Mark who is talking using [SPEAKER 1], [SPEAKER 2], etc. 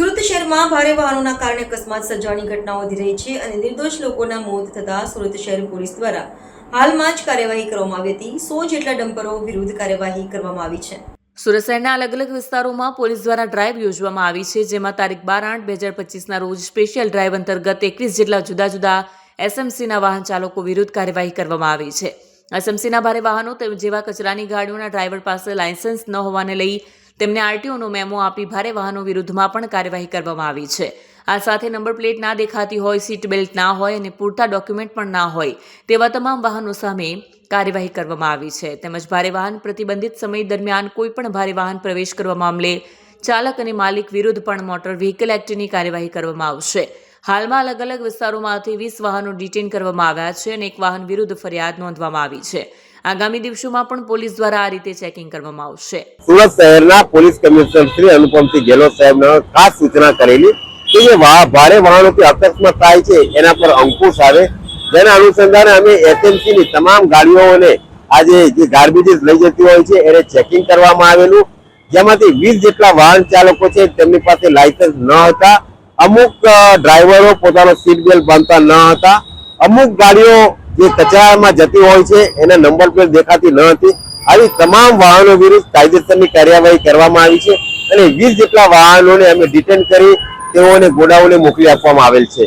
[SPEAKER 1] સુરત શહેરમાં ભારે વાહનોના કારણે અકસ્માત સર્જાવાની ઘટનાઓ વધી રહી છે અને નિર્દોષ લોકોના મોત થતા સુરત શહેર પોલીસ દ્વારા હાલમાં જ કાર્યવાહી કરવામાં આવી હતી. સો જેટલા ડમ્પરો વિરુદ્ધ કાર્યવાહી કરવામાં આવી છે.
[SPEAKER 2] સુરત શહેરના અલગ અલગ વિસ્તારોમાં પોલીસ દ્વારા ડ્રાઈવ યોજવામાં આવી છે, જેમાં તારીખ બાર આઠ બે હજાર પચીસના રોજ સ્પેશિયલ ડ્રાઈવ અંતર્ગત એકવીસ જેટલા જુદા જુદા એસએમસીના વાહન ચાલકો વિરુદ્ધ કાર્યવાહી કરવામાં આવી છે. એસએમસીના ભારે વાહનો જેવા કચરાની ગાડીઓના ડ્રાઈવર પાસે લાયસન્સ ન હોવાને લઈ તેમને આરટીઓનો મેમો આપી ભારે વાહનો વિરુદ્ધમાં પણ કાર્યવાહી કરવામાં આવી છે. આ સાથે નંબર પ્લેટ ના દેખાતી હોય, સીટ બેલ્ટ ના હોય અને પૂરતા ડોક્યુમેન્ટ પણ ના હોય, તેવા તમામ વાહનો સામે કાર્યવાહી કરવામાં આવી છે. તેમજ ભારે વાહન પ્રતિબંધિત સમય દરમિયાન કોઈ પણ ભારે વાહન પ્રવેશ કરવા મામલે ચાલક અને માલિક વિરુદ્ધ પણ મોટર વ્હીકલ એક્ટની કાર્યવાહી કરવામાં આવશે. હાલમાં અલગ અલગ વિસ્તારોમાંથી વીસ વાહનો ડિટેન કરવામાં આવ્યા છે અને એક વાહન વિરુદ્ધ ફરિયાદ નોંધવામાં આવી છે. આગામી દિવસોમાં પણ પોલીસ દ્વારા આ રીતે ચેકિંગ કરવામાં આવશે.
[SPEAKER 3] સુરત શહેરના પોલીસ કમિશનર શ્રી અનુપમસિંહ ગેહલોત સાહેબને ખાસ સૂચના કરેલી કે જે ભારે વાહનોથી અકસ્માત થાય છે, એના પર અંકુશ આવે. જેના અનુસંધાને અમે એસએમસી ની તમામ ગાડીઓને આજે જે ગાર્બેજીસ લઈ જતી હોય છે, એને ચેકિંગ કરવામાં આવેલું. જેમાંથી વીસ જેટલા વાહન ચાલકો છે, તેમની પાસે લાયસન્સ ન હતા. અમુક ડ્રાઈવરો પોતાનો સીટ બેલ્ટ બાંધતા ન હતા. અમુક ગાડીઓ જે કચરામાં જતી હોય છે, એને નંબર પ્લેટ દેખાતી ન હતી. આવી તમામ વાહનો વિરુદ્ધ કાયદેસરની કાર્યવાહી કરવામાં આવી છે અને વીસ જેટલા વાહનોને અમે ડિટેન કરી તેઓને ગોડાઉને મોકલી આપવામાં આવેલ છે.